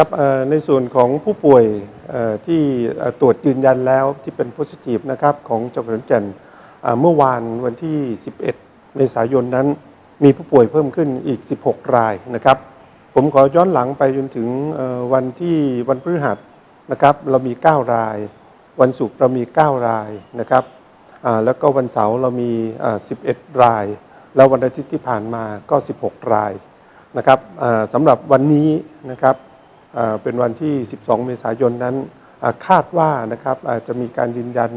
ครับในส่วนของผู้ป่วยที่ตรวจยืนยันแล้วที่เป็น positive นะครับของจังหวัดขอนแก่นเมื่อวานวันที่ 11 เมษายนนั้น มีผู้ป่วยเพิ่มขึ้นอีก 16 รายนะครับ ผมขอย้อนหลังไปจนถึงวันที่วันพฤหัสนะครับ เรามี 9 ราย วันศุกร์เรามี 9 รายนะครับแล้วก็วันเสาร์เรามี 11 ราย แล้ววันอาทิตย์ที่ผ่านมาก็ 16 รายนะครับสำหรับวันนี้นะครับ เป็นวันที่ 12 เมษายนนั้นคาดว่านะครับจะมีการยืนยัน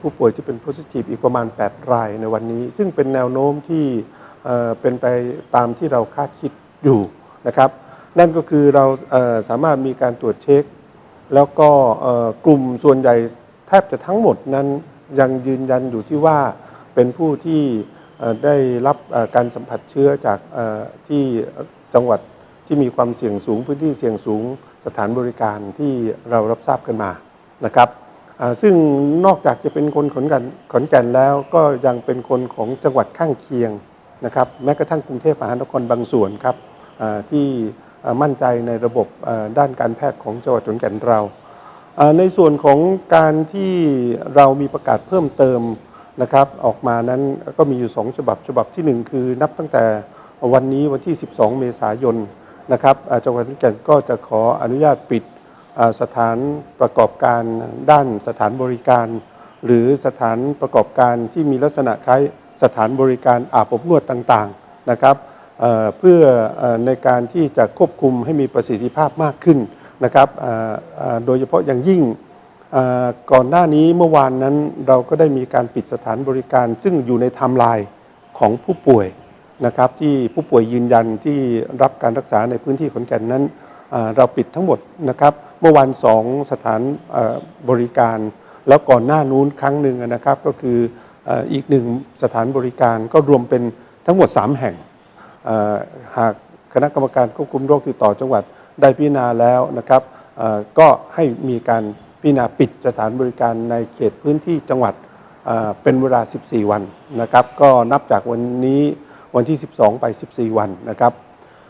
ผู้ป่วยที่เป็น positive อีกประมาณ 8 รายในวันนี้ ซึ่งเป็นแนวโน้มที่เป็นไปตามที่เราคาดคิดอยู่นะครับ นั่นก็คือเราสามารถมีการตรวจเช็ค แล้วก็กลุ่มส่วนใหญ่แทบจะทั้งหมดนั้นยังยืนยันอยู่ที่ว่าเป็นผู้ที่ได้รับการสัมผัสเชื้อจากที่จังหวัด ที่มีความเสี่ยงสูงพื้นที่เสี่ยงสูงสถานบริการที่เรารับทราบกันมานะครับซึ่งนอกจากจะเป็นคนขอนแก่นขอนแก่นแล้วก็ยังเป็นคนของจังหวัดข้างเคียงนะครับแม้กระทั่งกรุงเทพมหานครบางส่วนครับที่มั่นใจในระบบด้านการแพทย์ของจังหวัดขอนแก่นเรา ในส่วนของการที่เรามีประกาศเพิ่มเติมนะครับออกมานั้นก็มีอยู่สองฉบับฉบับที่หนึ่งคือนับตั้งแต่วันนี้วันที่ 12 เมษายน นะครับจังหวัดขอนแก่นก็จะขออนุญาตปิดสถานประกอบการด้านสถานบริการ หรือสถานประกอบการที่มีลักษณะคล้ายสถานบริการอาบอบนวดต่างๆนะครับเพื่อในการที่จะควบคุมให้มีประสิทธิภาพมากขึ้นนะครับโดยเฉพาะอย่างยิ่งก่อนหน้านี้เมื่อวานนั้นเราก็ได้มีการปิดสถานบริการ ซึ่งอยู่ในไทม์ไลน์ของผู้ป่วย นะครับที่ผู้ป่วยยืนยันที่รับการรักษาในพื้นที่ขอนแก่นนั้นเราปิดทั้งหมดนะครับ เมื่อวานสองสถานบริการ แล้วก่อนหน้านู้นครั้งหนึ่งนะครับ ก็คืออีกหนึ่งสถานบริการก็รวมเป็นทั้งหมด 3 แห่งหากคณะกรรมการควบคุมโรคติดต่อจังหวัดได้พิจารณาแล้วนะครับก็ให้มีการพิจารณาปิดสถานบริการในเขตพื้นที่จังหวัดเอ่อเป็นเวลา 14 วันนะครับ ก็นับจากวันนี้ วันที่ 12 ไป 14 วันนะครับ